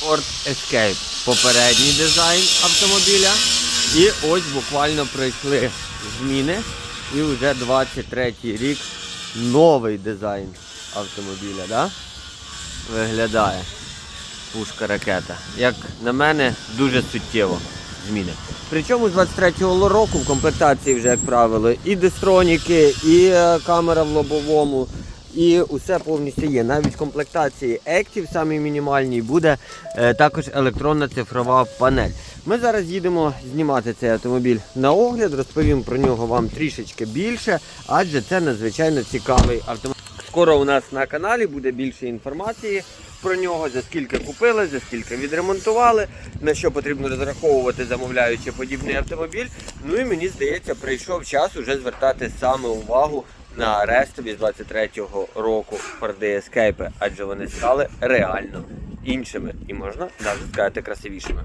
Ford Escape. Попередній дизайн автомобіля. І ось буквально пройшли зміни. І вже 23 рік новий дизайн автомобіля, да? Виглядає. Пушка ракета. Як на мене, дуже суттєво зміни. Причому з 23-го року в комплектації вже, як правило, і дистроніки, і е, камера в лобовому, і усе повністю є. Навіть комплектації Active, самій мінімальній, буде е, також електронна цифрова панель. Ми зараз їдемо знімати цей автомобіль на огляд, розповім про нього вам трішечки більше, адже це надзвичайно цікавий автомобіль. Скоро у нас на каналі буде більше інформації про нього, за скільки купили, за скільки відремонтували, на що потрібно розраховувати, замовляючи подібний автомобіль. Ну і мені здається, прийшов час уже звертати саме увагу на арест з 23-го року Ford Ескейпи, адже вони стали реально іншими і можна навіть сказати красивішими.